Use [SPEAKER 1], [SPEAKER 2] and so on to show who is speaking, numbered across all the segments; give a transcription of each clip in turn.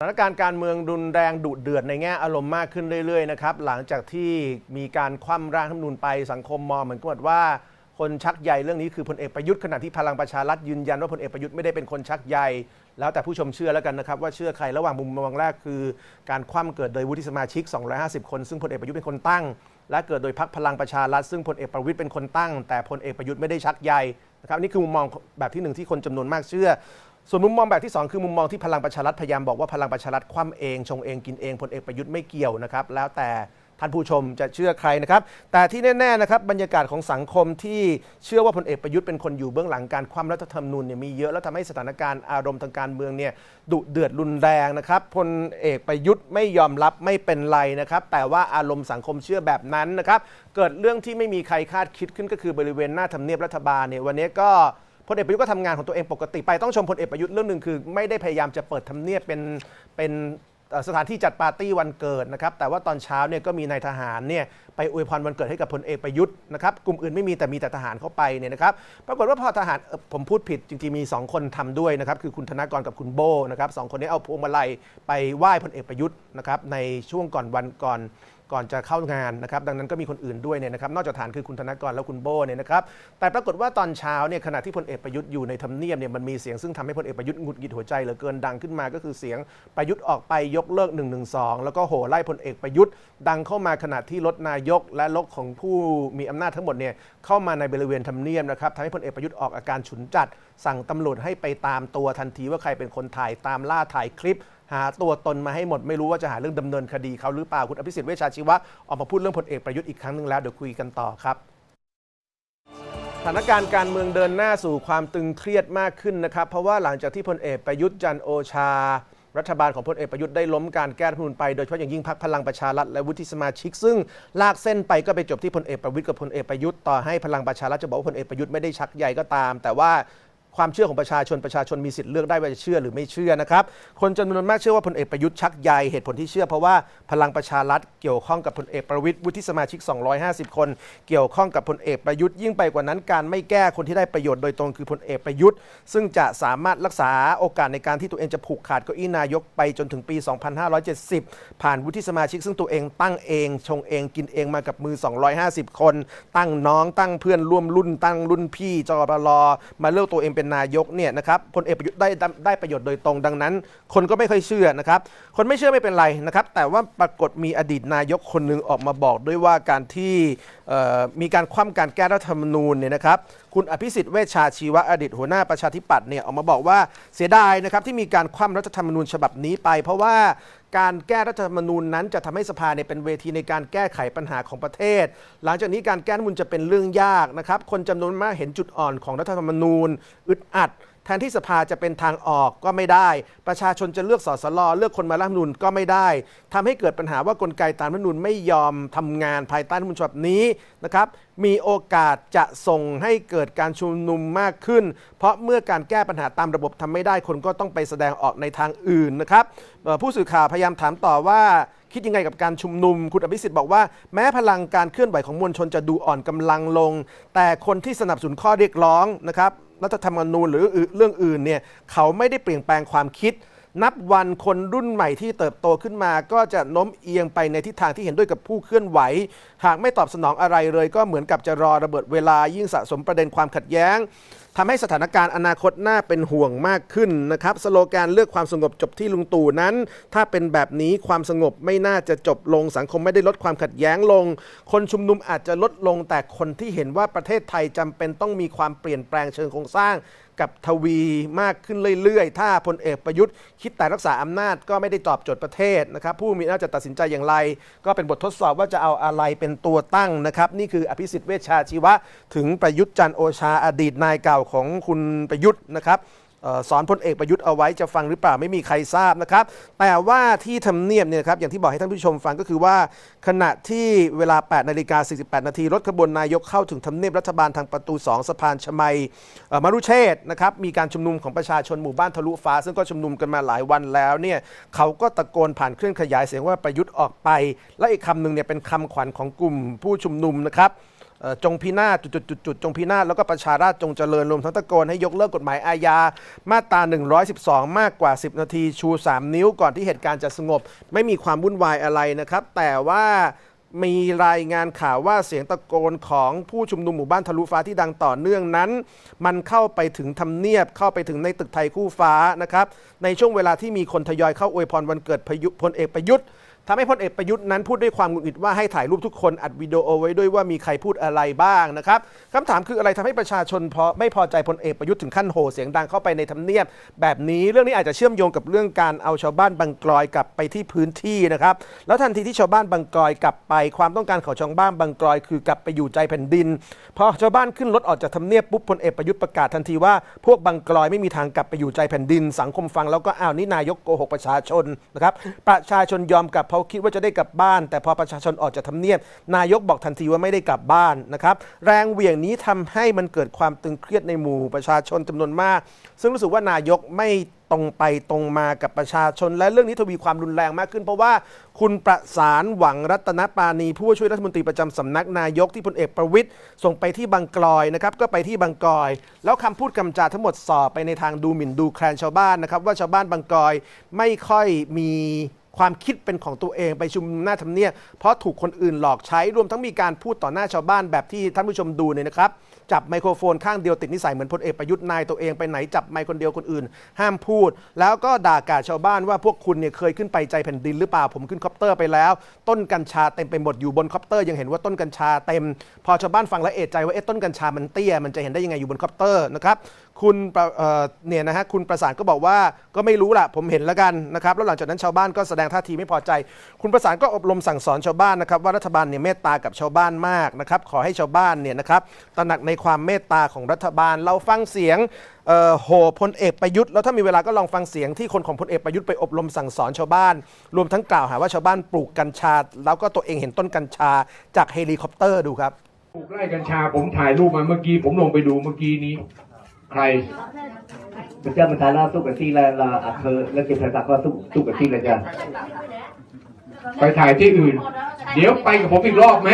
[SPEAKER 1] สถานการณ์การเมืองรุนแรงดุเดือดในแง่อารมณ์มากขึ้นเรื่อยๆนะครับหลังจากที่มีการคว่ำร่างรัฐธรรมนูญไปสังคมมองเหมือนกับว่าคนชักใยเรื่องนี้คือพลเอกประยุทธ์ขณะที่พลังประชารัฐยืนยันว่าพลเอกประยุทธ์ไม่ได้เป็นคนชักใยแล้วแต่ผู้ชมเชื่อแล้วกันนะครับว่าเชื่อใครระหว่างมุมมองแรกคือ การคว่ำเกิดโดยวุฒิสมาชิก 250 คน ซึ่งพลเอกประยุทธ์เป็นคนตั้ง และเกิดโดยพรรคพลังประชารัฐซึ่งพลเอกประวิตยเป็นคนตั้ง แต่พลเอกประยุทธ์ไม่ได้ชักใยนะครับนี่คือมุมมองแบบที่หนึ่งที่คนจำนวนมากเชื่อ ส่วนมุมมองแบบที่ 2 คือมุมมองที่พลังประชารัฐพยายามบอกว่าพลังประชารัฐคว่ำเองชงเองกินเองพลเอกประยุทธ์ไม่เกี่ยวนะครับ แล้วแต่ท่านผู้ชมจะเชื่อใครนะครับ แต่ที่แน่ๆนะครับบรรยากาศของสังคมที่เชื่อว่าพลเอกประยุทธ์เป็นคนอยู่เบื้องหลังการคว่ำรัฐธรรมนูญเนี่ยมีเยอะแล้วทำให้สถานการณ์อารมณ์ทางการเมืองเนี่ยดุเดือดรุนแรงนะครับพลเอกประยุทธ์ไม่ยอมรับไม่เป็นไรนะครับ แต่ว่าอารมณ์สังคมเชื่อแบบนั้นนะครับ เกิดเรื่องที่ไม่มีใครคาดคิดขึ้นก็คือบริเวณหน้าทำเนียบรัฐบาลเนี่ยวันนี้ก็ พลเอกประยุทธ์ก็ทำงานของตัวเองปกติไปต้องชมพลเอกประยุทธ์เรื่องหนึ่งคือ ไม่ได้พยายามจะเปิดทำเนียบเป็นเป็นสถานที่จัดปาร์ตี้วันเกิดนะครับแต่ว่าตอนเช้าเนี่ยก็มีนายทหารเนี่ยไปอวยพรวันเกิดให้กับพลเอกประยุทธ์นะครับกลุ่มอื่นไม่มีแต่มีแต่ทหารเข้าไปเนี่ยนะครับปรากฏว่าพอทหารเออผมพูดผิดจริงๆมี 2 คนทำด้วยนะครับคือคุณธนากรกับคุณโบนะครับสองคนนี้เอาพวงมาลัยไปไหว้พลเอกประยุทธ์นะครับในช่วงก่อนวันก่อน ก่อนจะเข้างานนะครับดังนั้นก็มีคนอื่นด้วยเนี่ยนะครับนอกจากฐานคือคุณธนกรและคุณโบเนี่ยนะครับแต่ปรากฏว่าตอนเช้าเนี่ยขณะที่พลเอกประยุทธ์อยู่ในทำเนียบเนี่ยมันมีเสียงซึ่งทำให้พลเอกประยุทธ์หงุดหงิดหัวใจเหลือเกินดังขึ้นมาก็คือเสียงประยุทธ์ออกไปยกเลิก1นึแล้วก็โห่ไล่พลเอกประยุทธ์ ดังเข้ามาขณะที่รถนายกและรถของผู้มีอำนาจทั้งหมดเนี่ยเข้ามาในบริเวณทำเนียบนะครับทำให้พลเอกประยุทธ์ออกอาการฉุนจัด สั่งตำรวจให้ไปตามตัวทันทีว่าใครเป็นคนถ่ายตามล่าถ่ายคลิป หาตัวตนมาให้หมดไม่รู้ว่าจะหาเรื่องดำเนินคดีเขาหรือเปล่าคุณอภิสิทธิ์เวชชาชีวะออกมาพูดเรื่องพลเอกประยุทธ์อีกครั้งหนึ่งแล้วเดี๋ยวคุยกันต่อครับสถานการณ์การเมืองเดินหน้าสู่ความตึงเครียดมากขึ้นนะครับ เพราะว่าหลังจากที่พลเอกประยุทธ์จันโอชา รัฐบาลของพลเอกประยุทธ์ได้ล้มการแก้รัฐธรรมนูญไป โดยเฉพาะอย่างยิ่งพรรคพลังประชารัฐและวุฒิสมาชิก ซึ่งลากเส้นไปก็ไปจบที่พลเอกประวิทย์กับพลเอกประยุทธ์ต่อให้พลังประชารัฐจะบอกว่าพลเอกประยุทธ์ไม่ได้ชักใยก็ตาม แต่ว่า ความเชื่อของประชาชนประชาชนมีสิทธิ์เลือกได้ว่าจะเชื่อหรือไม่เชื่อนะครับ คนจำนวนมากเชื่อว่าพลเอกประยุทธ์ชักใยเหตุผลที่เชื่อเพราะว่าพลังประชารัฐเกี่ยวข้องกับพลเอกประวิทย์วุฒิสมาชิก 250 คน เกี่ยวข้องกับพลเอกประยุทธ์ยิ่งไปกว่านั้นการไม่แก้คนที่ได้ประโยชน์โดยตรงคือพลเอกประยุทธ์ ซึ่งจะสามารถรักษาโอกาสในการที่ตัวเองจะผูกขาดเก้าอี้นายกไปจนถึงปี 2570 ผ่านวุฒิสมาชิก ซึ่งตัวเองตั้งเองชงเองกินเองมากับมือ 250 คน ตั้งน้องตั้งเพื่อนร่วมรุ่นตั้งรุ่นพี่จรรมาเลือกตัวเองเป็นนายกเนี่ยนะครับพลเอกประยุทธ์ได้ได้ประโยชน์โดยตรงดังนั้น คนก็ไม่ค่อยเชื่อนะครับ คนไม่เชื่อไม่เป็นไรนะครับ แต่ว่าปรากฏมีอดีตนายกคนหนึ่งออกมาบอกด้วยว่าการที่มีการคว่ำการแก้รัฐธรรมนูญเนี่ยนะครับคุณอภิสิทธิ์เวชชาชีวะอดีตหัวหน้าประชาธิปัตย์เนี่ยออกมาบอกว่าเสียดายนะครับที่มีการคว่ำรัฐธรรมนูญฉบับนี้ไป เพราะว่า การแก้รัฐธรรมนูญนั้นจะทำให้สภาเนี่ยเป็นเวทีในการแก้ไขปัญหาของประเทศ หลังจากนี้การแก้รัฐธรรมนูญจะเป็นเรื่องยากนะครับ คนจำนวนมากเห็นจุดอ่อนของรัฐธรรมนูญ อึดอัด แทนที่สภาจะเป็นทางออกก็ไม่ได้ ประชาชนจะเลือกสสลเลือกคนมารัฐธรรมนูญก็ไม่ได้ทำให้เกิดปัญหาว่ากลไกตามรัฐธรรมนูญไม่ยอมทำงานภายใต้รัฐธรรมนูญฉบับนี้นะครับมีโอกาสจะส่งให้เกิดการชุมนุมมากขึ้น เพราะเมื่อการแก้ปัญหาตามระบบทำไม่ได้คนก็ต้องไปแสดงออกในทางอื่นนะครับผู้สื่อข่าวพยายามถามต่อว่าคิดยังไงกับการชุมนุม คุณอภิสิทธิ์บอกว่าแม้พลังการเคลื่อนไหวของมวลชนจะดูอ่อนกำลังลง แต่คนที่สนับสนุนข้อเรียกร้องนะครับ รัฐธรรมนูญหรือเรื่องอื่นเนี่ยเขาไม่ได้เปลี่ยนแปลงความคิด นับวันคนรุ่นใหม่ที่เติบโตขึ้นมา ก็จะโน้มเอียงไปในทิศทางที่เห็นด้วยกับผู้เคลื่อนไหว หากไม่ตอบสนองอะไรเลย ก็เหมือนกับจะรอระเบิดเวลายิ่งสะสมประเด็นความขัดแย้ง ทำให้สถานการณ์อนาคตน่าเป็นห่วงมากขึ้นนะครับ สโลแกนเลือกความสงบจบที่ลุงตู่นั้น ถ้าเป็นแบบนี้ความสงบไม่น่าจะจบลงสังคมไม่ได้ลดความขัดแย้งลง คนชุมนุมอาจจะลดลงแต่คนที่เห็นว่าประเทศไทยจำเป็นต้องมีความเปลี่ยนแปลงเชิงโครงสร้าง กับทวีมากขึ้นเรื่อยๆ ถ้าพลเอกประยุทธ์ คิดแต่รักษาอำนาจก็ไม่ได้ตอบโจทย์ประเทศนะครับ ผู้มีอำนาจจะตัดสินใจอย่างไร ก็เป็นบททดสอบว่าจะเอาอะไรเป็นตัวตั้งนะครับ นี่คืออภิสิทธิ์เวชชาชีวะ ถึงประยุทธ์จันโอชาอดีตนายเก่าของคุณประยุทธ์นะครับ สอนพลเอกประยุทธ์เอาไว้จะฟังหรือเปล่าไม่มีใครทราบนะครับ แต่ว่าที่ทำเนียบเนี่ยครับอย่างที่บอกให้ท่านผู้ชมฟังก็คือว่า ขณะที่เวลา 8 นาฬิกา 48 นาทีรถขบวนนายกเข้าถึงทำเนียบรัฐบาลทางประตู 2 สะพานชมัยเอ่อมรุเชษ์นะครับมีการชุมนุมของประชาชนหมู่บ้านทะลุฟ้า ซึ่งก็ชุมนุมกันมาหลายวันแล้วเนี่ยเขาก็ตะโกนผ่านเครื่องขยายเสียงว่าประยุทธ์ออกไป และอีกคำหนึ่งเนี่ยเป็นคำขวัญของกลุ่มผู้ชุมนุมนะครับ จงพินาศจุดๆๆๆจงพินาศแล้วก็ประชาราชจงเจริญรวมทั้งตะโกนให้ยกเลิกกฎหมายอาญามาตรา 112 มากกว่า 10 นาทีชู 3 นิ้วก่อนที่เหตุการณ์จะสงบ ไม่มีความวุ่นวายอะไรนะครับ แต่ว่ามีรายงานข่าวว่าเสียงตะโกนของผู้ชุมนุมหมู่บ้านทะลุฟ้าที่ดังต่อเนื่องนั้น มันเข้าไปถึงทำเนียบเข้าไปถึงในตึกไทยคู่ฟ้านะครับในช่วงเวลาที่มีคนทยอยเข้าอวยพรวันเกิดพยุพลเอกประยุทธ์ ทำให้พลเอกประยุทธ์นั้นพูดด้วยความหงุดหงิดว่าให้ถ่ายรูปทุกคนอัดวิดีโอไว้ด้วยว่ามีใครพูดอะไรบ้างนะครับคำถามคืออะไรทำให้ประชาชนพอไม่พอใจพลเอกประยุทธ์ถึงขั้นโห่เสียงดังเข้าไปในทำเนียบ แบบนี้เรื่องนี้อาจจะเชื่อมโยงกับเรื่องการเอาชาวบ้านบางกลอยกลับไปที่พื้นที่นะครับแล้วทันทีที่ชาวบ้านบางกลอยกลับไป ความต้องการของชาวบ้านบางกลอย คือกลับไปอยู่ใจแผ่นดินพอชาวบ้านขึ้นรถออกจากทำเนียบปุ๊บพลเอกประยุทธ์ประกาศทันทีว่าพวกบางกลอยไม่มีทางกลับไปอยู่ใจแผ่นดิน สังคมฟังแล้วก็อ้าวนี่นายกโกหกประชาชนนะครับประชาชนยอมกลับเพราะคิดว่าจะได้กลับบ้าน แต่พอประชาชนออกจากทำเนียบ นายกบอกทันทีว่าไม่ได้กลับบ้านนะครับ แรงเหวี่ยงนี้ทำให้มันเกิดความตึงเครียดในหมู่ประชาชนจำนวนมาก ซึ่งรู้สึกว่านายกไม่ตรงไปตรงมากับประชาชน และเรื่องนี้ทวีความรุนแรงมากขึ้น เพราะว่าคุณประสานหวังรัตนปานีผู้ช่วยรัฐมนตรีประจำสำนักนายกที่พลเอกประวิทย์ส่งไปที่บางกลอยนะครับก็ไปที่บางกลอย แล้วคำพูดกำจาทั้งหมดสอบไปในทางดูหมิ่นดูแคลนชาวบ้านนะครับว่าชาวบ้านบางกลอยไม่ค่อยมี ความคิดเป็นของตัวเองไปชุมหน้าทำเนียบเพราะถูกคนอื่นหลอกใช้รวมทั้งมีการพูดต่อหน้าชาวบ้านแบบที่ท่านผู้ชมดูเนี่ยนะครับจับไมโครโฟนข้างเดียวติดนิสัยเหมือนพลเอกประยุทธ์นายตัวเองไปไหนจับไมค์คนเดียวคนอื่น ห้ามพูด แล้วก็ด่ากาชาวบ้านว่าพวกคุณเนี่ยเคยขึ้นไปใจแผ่นดินหรือเปล่าผมขึ้นคอปเตอร์ไปแล้ว ต้นกัญชาเต็มไปหมดอยู่บนคอปเตอร์ยังเห็นว่าต้นกัญชาเต็ม พอชาวบ้านฟังแล้วเอะใจว่าเอ๊ะต้นกัญชามันเตี้ยมันจะเห็นได้ยังไงอยู่บนคอปเตอร์นะครับ คุณเนี่ยนะฮะคุณประสานก็บอกว่าก็ไม่รู้ล่ะผมเห็นแล้วกันนะครับแล้วหลังจากนั้นชาวบ้านก็แสดงท่าทีไม่พอใจ คุณประสานก็อบรมสั่งสอนชาวบ้านนะครับว่ารัฐบาลเนี่ยเมตตากับชาวบ้านมากนะครับขอให้ชาวบ้านเนี่ยนะครับตระหนักในความเมตตาของรัฐบาลเราฟังเสียงโหพลเอกประยุทธ์แล้วถ้ามีเวลาก็ลองฟังเสียงที่คนของพลเอกประยุทธ์ไปอบรมสั่งสอนชาวบ้าน รวมทั้งกล่าวหาว่าชาวบ้านปลูกกัญชา แล้วก็ตัวเองเห็นต้นกัญชาจากเฮลิคอปเตอร์ดูครับ
[SPEAKER 2] ปลูกไร่กัญชาผมถ่ายรูปมาเมื่อกี้ผมลงไปดูเมื่อกี้นี้ ใคร
[SPEAKER 3] Betul mentala tu ke sila la akhe lagi saya tak tu tu ke sila je.
[SPEAKER 2] ไปถ่ายที่อื่น เดี๋ยวไปกับผมอีกรอบไหม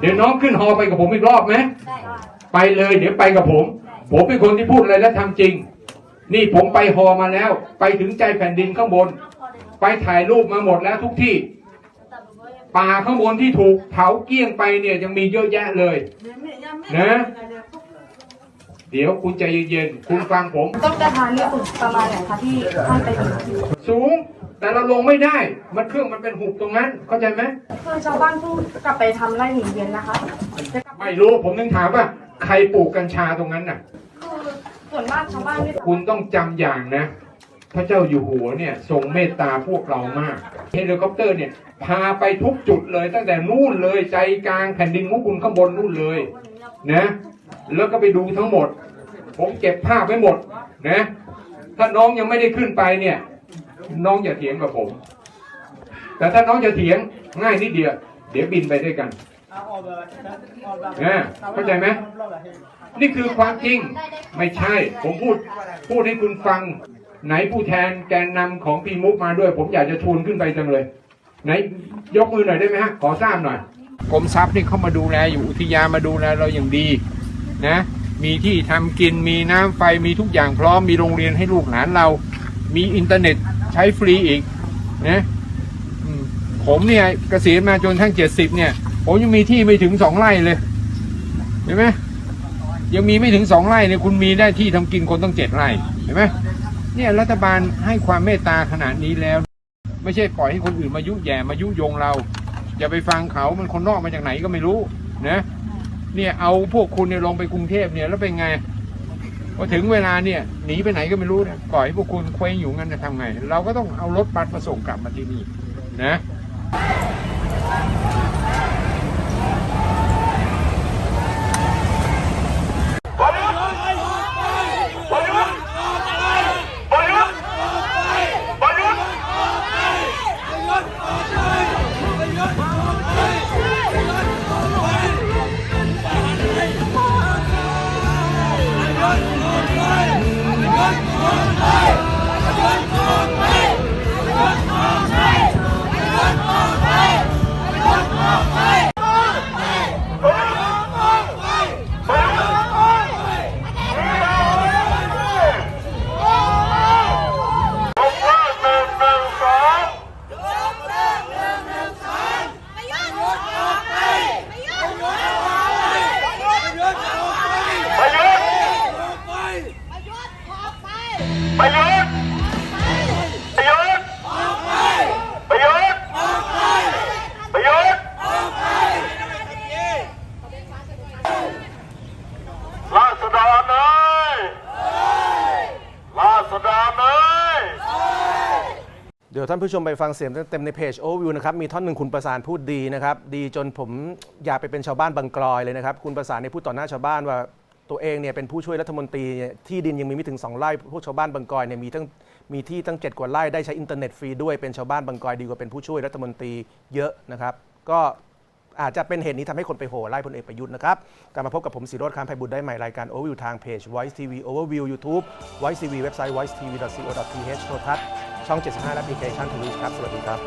[SPEAKER 2] เดี๋ยวน้องขึ้นฮอไปกับผมอีกรอบไหมไปเลย เดี๋ยวไปกับผม ผมเป็นคนที่พูดอะไรและทำจริง นี่ผมไปฮอมาแล้ว ไปถึงใจแผ่นดินข้างบน ไปถ่ายรูปมาหมดแล้วทุกที่ป่าข้างบนที่ถูกเผาเกลี้ยงไปเนี่ยยังมีเยอะแยะเลยนะ เดี๋ยวคุณใจเย็นๆ คุณฟังผม
[SPEAKER 4] ต้นกระทานนี่สูงประมาณไหนคะที่ให้ไปถึง
[SPEAKER 2] สูง แต่เราลงไม่ได้ มันเครื่องมันเป็นหุบตรงนั้น เข้าใจไหม
[SPEAKER 4] คือชาวบ้านพูดกลับไปทำไร่หมุนเวียนนะคะจะกลับ
[SPEAKER 2] ไม่รู้ผมนึงถามว่า ใครปลูกกัญชาตรงนั้นน่ะ
[SPEAKER 4] คือส่วนมากชาวบ้านไม่
[SPEAKER 2] คุณต้องจำอย่างนะ พระเจ้าอยู่หัวเนี่ยทรงเมตตาพวกเรามาก เฮลิคอปเตอร์เนี่ย พาไปทุกจุดเลยตั้งแต่นู่นเลยใจกลางแผ่นดินของคุณข้างบนนู่นเลย นะ แล้วก็ไปดูทั้งหมด ผมเก็บภาพไว้หมดนะ ถ้าน้องยังไม่ได้ขึ้นไปเนี่ย น้องอย่าเถียงกับผม แต่ถ้าน้องจะเถียงง่ายนิดเดียว เดี๋ยวบินไปด้วยกันนะเข้าใจไหมนี่คือความจริงไม่ใช่ ผมพูดพูดให้คุณฟัง ไหนผู้แทนแกนนำของพีมุกมาด้วย ผมอยากจะชวนขึ้นไปจังเลย ไหนยกมือหน่อยได้ไหมฮะขอทราบหน่อยกรมทรัพย์นี่เข้ามาดูแลอยู่อุทยานมาดูแลเราอย่างดี นะมีที่ทำกินมีน้ำไฟมีทุกอย่างพร้อมมีโรงเรียนให้ลูกหลานเรา มีอินเทอร์เน็ตใช้ฟรีอีกนะผมเนี่ยเกษียณมาจนทั้งเจ็ดสิบเนี่ย ผมยังมีที่ไม่ถึงสองไร่เลยเห็นไหมยังมีไม่ถึงสองไร่เนี่ยคุณมีได้ที่ทำกินคนต้องเจ็ดไร่เห็นไหมเนี่ยรัฐบาลให้ความเมตตาขนาดนี้แล้ว ไม่ใช่ปล่อยให้คนอื่นมายุแย่มายุยงเราอย่าไปฟังเขามันคนนอกมาจากไหนก็ไม่รู้นะ เนี่ยเอาพวกคุณเนี่ยลงไปกรุงเทพเนี่ยแล้วเป็นไงพอถึงเวลาเนี่ยหนีไปไหนก็ไม่รู้เนี่ยปล่อยให้พวกคุณเคว้งอยู่งั้นจะทำไง เราก็ต้องเอารถบัสมาส่งกลับมาที่นี่นะา
[SPEAKER 1] นผู้ชมไปฟังเสียงเต็มในเพจโอวิวนะครับมีท่อนหนึ่งคุณประสานพูดดีนะครับ ดีจนผมอยากไปเป็นชาวบ้านบางกลอยเลยนะครับ คุณประสานในพูดต่อหน้าชาวบ้านว่าตัวเองเนี่ยเป็นผู้ช่วยรัฐมนตรีที่ดินยังมีไม่ถึง 2 ไร่ พวกชาวบ้านบางกลอยเนี่ยมีทั้งมีที่ตั้ง 7 กว่าไร่ได้ใช้อินเทอร์เน็ตฟรีด้วยเป็นชาวบ้านบางกลอยดีกว่าเป็นผู้ช่วยรัฐมนตรีเยอะนะครับ ก็อาจจะเป็นเหตุนี้ทำให้คนไปโห่ไล่พลเอกประยุทธ์นะครับ กลับมาพบกับผมสีโรจน์ค้ามไพบุตรได้ใหม่รายการ Overview ทางเพจ Voice TV Overview YouTube Voice TV เว็บไซต์ voice tv co th โทรทัศน์ ช่อง 75และแอปพลิเคชันทวีครับ สวัสดีครับ